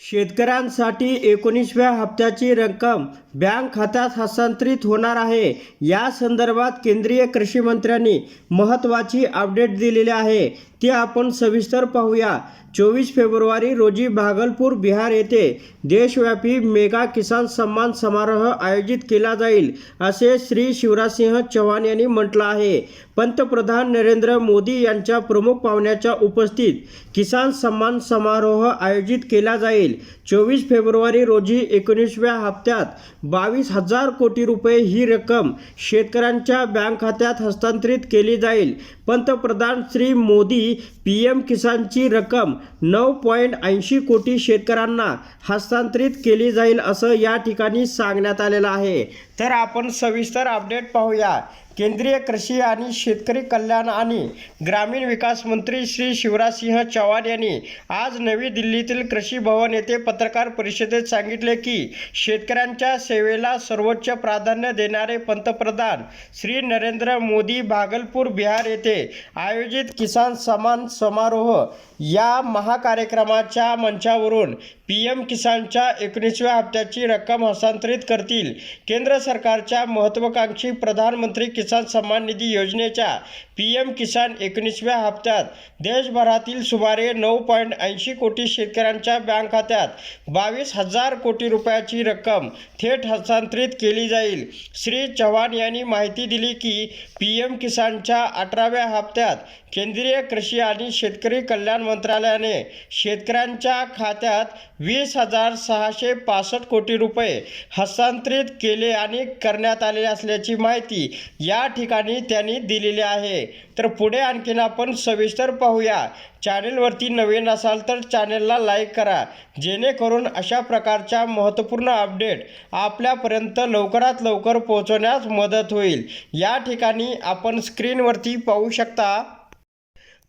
शेतकऱ्यांसाठी एकोणीसव्या हप्त्याची रक्कम बँक खात्यात हस्तांतरित होणार आहे. या संदर्भात केंद्रीय कृषी मंत्र्यांनी महत्त्वाची अपडेट दिलेली आहे. ती आपण सविस्तर पाहूया. चोवीस फेब्रुवारी रोजी भागलपूर बिहार येथे देशव्यापी मेगा किसान सन्मान समारोह आयोजित केला जाईल असे श्री शिवराजसिंह चौहान यांनी म्हटलं आहे. पंतप्रधान नरेंद्र मोदी यांच्या प्रमुख पाहुण्याच्या उपस्थित किसान सन्मान समारोह आयोजित केला जाईल. चोवीस फेब्रुवारी रोजी एकोणीसव्या हप्त्यात बावीस हजार कोटी रुपये ही रक्कम शेतकऱ्यांच्या बँक खात्यात हस्तांतरित केली जाईल. पंतप्रधान श्री मोदी पी एम किसानची रक्कम नऊ पॉईंट ऐंशी कोटी शेतकऱ्यांना हस्तांतरित केली जाईल असं या ठिकाणी सांगण्यात आलेलं आहे. तर आपण सविस्तर अपडेट पाहूया. केंद्रीय कृषी आणि शेतकरी कल्याण आणि ग्रामीण विकास मंत्री श्री शिवराजसिंह चौहान यांनी आज नवी दिल्लीतील कृषी भवन येथे पत्रकार परिषदेत सांगितले की शेतकऱ्यांच्या सेवेला सर्वोच्च प्राधान्य देणारे पंतप्रधान श्री नरेंद्र मोदी भागलपूर बिहार येथे आयोजित किसान सन्मान समारोह या महाकार्यक्रमाच्या मंचावरून पी एम किसानच्या एकोणीसव्या हप्त्याची रक्कम हस्तांतरित करतील. केंद्र सरकारच्या महत्त्वाकांक्षी प्रधानमंत्री किसान किसान सन्मान निधी योजनेच्या पी एम किसान एकोणीसव्या हप्त्यात देशभरातील सुमारे नऊ पॉईंट ऐंशी कोटी शेतकऱ्यांच्या बँक खात्यात बावीस हजार कोटी रुपयाची रक्कम थेट हस्तांतरित केली जाईल. श्री चव्हाण यांनी माहिती दिली की पी एम किसानच्या अठराव्या हप्त्यात केंद्रीय कृषी आणि शेतकरी कल्याण मंत्रालयाने शेतकऱ्यांच्या खात्यात वीस हजार सहाशे पासष्ट कोटी रुपये हस्तांतरित केले आणि करण्यात आले असल्याची माहिती या या ठिकाणी त्यांनी दिलेली आहे. तर पुढे आणखीन आपण सविस्तर पाहूया. चॅनेलवरती नवीन असाल तर चॅनेलला लाईक करा. जेणेकरून अशा प्रकारच्या महत्त्वपूर्ण अपडेट आपल्यापर्यंत लवकरात लवकर पोहोचवण्यास मदत होईल. या ठिकाणी आपण स्क्रीनवरती पाहू शकता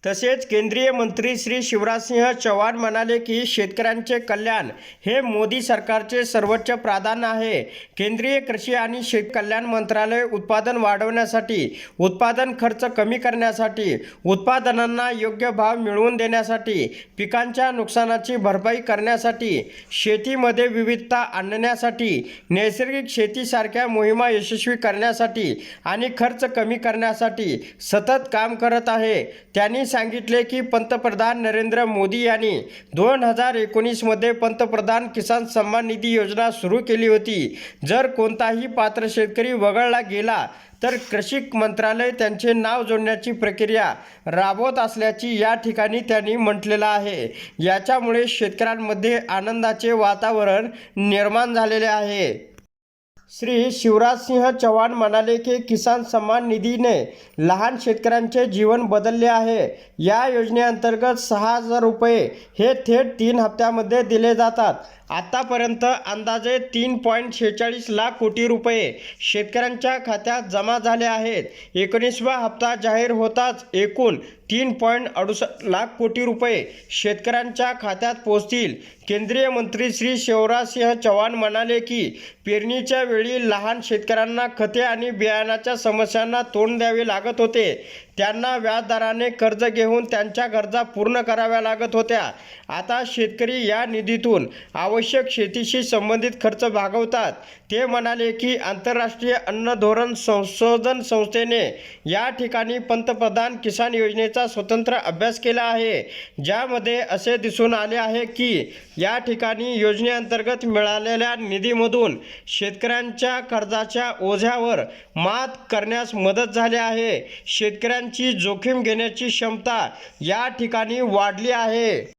तसेच केंद्रीय मंत्री श्री शिवराजसिंह चौहान म्हणाले की शेतकऱ्यांचे कल्याण हे मोदी सरकारचे सर्वोच्च प्राधान्य आहे. केंद्रीय कृषी आणि शेत कल्याण मंत्रालय उत्पादन वाढवण्यासाठी उत्पादन खर्च कमी करण्यासाठी उत्पादनांना योग्य भाव मिळवून देण्यासाठी पिकांच्या नुकसानाची भरपाई करण्यासाठी शेतीमध्ये विविधता आणण्यासाठी नैसर्गिक शेतीसारख्या मोहिमा यशस्वी करण्यासाठी आणि खर्च कमी करण्यासाठी सतत काम करत आहे. त्यांनी सांगितले की पंतप्रधान नरेंद्र मोदी यांनी दोन हजार एकोणीसमध्ये पंतप्रधान किसान सन्मान निधी योजना सुरू केली होती. जर कोणताही पात्र शेतकरी वगळला गेला तर कृषी मंत्रालय त्यांचे नाव जोडण्याची प्रक्रिया राबवत असल्याची या ठिकाणी त्यांनी म्हटलेलं आहे. याच्यामुळे शेतकऱ्यांमध्ये आनंदाचे वातावरण निर्माण झालेले आहे. श्री शिवराजसिंह चव्हाण म्हणाले की किसान सन्मान निधीने लहान शेतकऱ्यांचे जीवन बदलले आहे. या योजनेअंतर्गत सहा हजार रुपये हे थेट तीन हप्त्यामध्ये दिले जातात. आतापर्यंत अंदाजे तीन पॉईंट शेहेचाळीस लाख कोटी रुपये शेतकऱ्यांच्या खात्यात जमा झाले आहेत. एकोणीसवा हप्ता जाहीर होताच एकूण तीन पॉईंट अडुसष्ट लाख कोटी रुपये शेतकऱ्यांच्या खात्यात पोहोचतील. केंद्रीय मंत्री श्री शिवराजसिंह चव्हाण म्हणाले की पेरणीच्या वेळी लहान शेतकऱ्यांना खते आणि बियाणाच्या समस्यांना तोंड द्यावे लागत होते. त्यांना व्याजदराने कर्ज घेऊन त्यांच्या गरजा पूर्ण कराव्या लागत होत्या. आता शेतकरी या निधीतून आवश्यक शेतीशी संबंधित खर्च भागवतात. ते म्हणाले की आंतरराष्ट्रीय अन्न धोरण संशोधन संस्थेने या ठिकाणी पंतप्रधान किसान योजनेचा स्वतंत्र अभ्यास केला आहे. ज्यामध्ये असे दिसून आले आहे की या ठिकाणी योजनेअंतर्गत मिळालेल्या निधीमधून शेतकऱ्यांच्या कर्जाच्या ओझ्यावर मात करण्यास मदत झाली आहे. शेतकऱ्यां शेतकऱ्यांची जोखीम घेण्याची क्षमता या ठिकाणी वाढली आहे.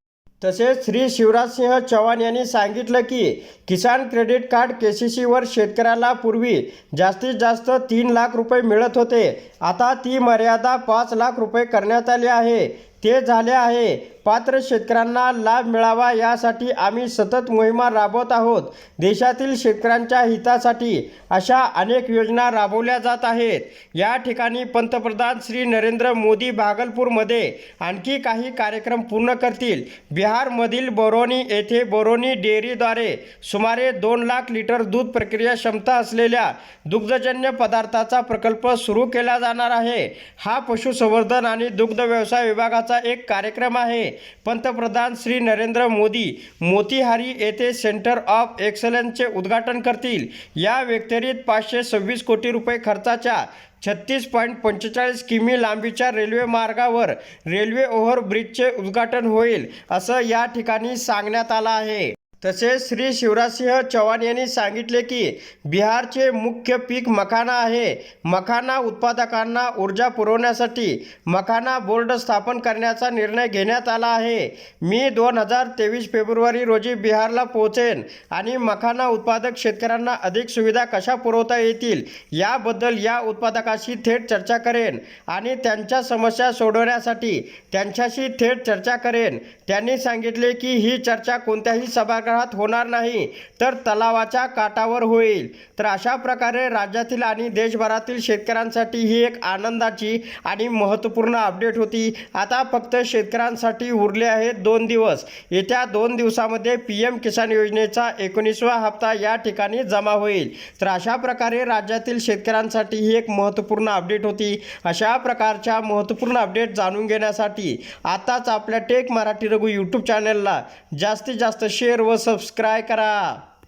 तसेच श्री शिवराजसिंह चव्हाण यांनी सांगितलं की किसान क्रेडिट कार्ड के सी सीवर शेतकऱ्याला पूर्वी जास्तीत जास्त तीन लाख रुपये मिळत होते. आता ती मर्यादा पाच लाख रुपये करण्यात आली आहे. ते झाले आहे. पात्र शेतकऱ्यांना लाभ मिळावा यासाठी आम्ही सतत मोहिमा राबवत आहोत. देशातील शेतकऱ्यांच्या हितासाठी अशा अनेक योजना राबवल्या जात आहेत. या ठिकाणी पंतप्रधान श्री नरेंद्र मोदी भागलपूरमध्ये आणखी काही कार्यक्रम पूर्ण करतील. बिहारमधील बोरोनी येथे बोरोनी डेअरीद्वारे सुमारे दोन लाख लिटर दूध प्रक्रिया क्षमता असलेल्या दुग्धजन्य पदार्थाचा प्रकल्प सुरू केला जाणार आहे. हा पशुसंवर्धन आणि दुग्ध व्यवसाय विभागाचा नावाचा एक कार्यक्रम आहे. पंतप्रधान श्री नरेंद्र मोदी मोतीहारी येथे सेंटर ऑफ एक्सलन्सचे उद्घाटन करतील. या व्यतिरिक्त पाचशे सव्वीस कोटी रुपये खर्चाच्या छत्तीस पॉईंट पंचेचाळीस किमी लांबीच्या रेल्वे मार्गावर रेल्वे ओव्हरब्रिजचे उद्घाटन होईल असं या ठिकाणी सांगण्यात आलं आहे. तसेच श्री शिवराजसिंह चव्हाण यांनी सांगितले की बिहारचे मुख्य पीक मखाना आहे. मखाना उत्पादकांना ऊर्जा पुरवण्यासाठी मखाना बोर्ड स्थापन करण्याचा निर्णय घेण्यात आला आहे. मी दोन हजार तेवीस फेब्रुवारी रोजी बिहारला पोहोचेन आणि मखाना उत्पादक शेतकऱ्यांना अधिक सुविधा कशा पुरवता येतील याबद्दल या उत्पादकाशी थेट चर्चा करेन आणि त्यांच्या समस्या सोडवण्यासाठी त्यांच्याशी थेट चर्चा करेन. त्यांनी सांगितले की ही चर्चा कोणत्याही सभागृहात होणार नाही तर तलावाच्या काठावर होईल. तर अशा प्रकारे राज्यातील आणि देशभरातील शेतकऱ्यांसाठी ही एक आनंदाची आणि महत्त्वपूर्ण अपडेट होती. आता फक्त शेतकऱ्यांसाठी उरले आहेत दोन दिवस. येत्या दोन दिवसामध्ये पी एम किसान योजनेचा एकोणीसवा हप्ता या ठिकाणी जमा होईल. तर अशा प्रकारे राज्यातील शेतकऱ्यांसाठी ही एक महत्त्वपूर्ण अपडेट होती. अशा प्रकारच्या महत्त्वपूर्ण अपडेट जाणून घेण्यासाठी आताच आपल्या टेक मराठी रघु यूट्यूब चॅनलला जास्तीत जास्त शेअर व सबस्क्राय करा.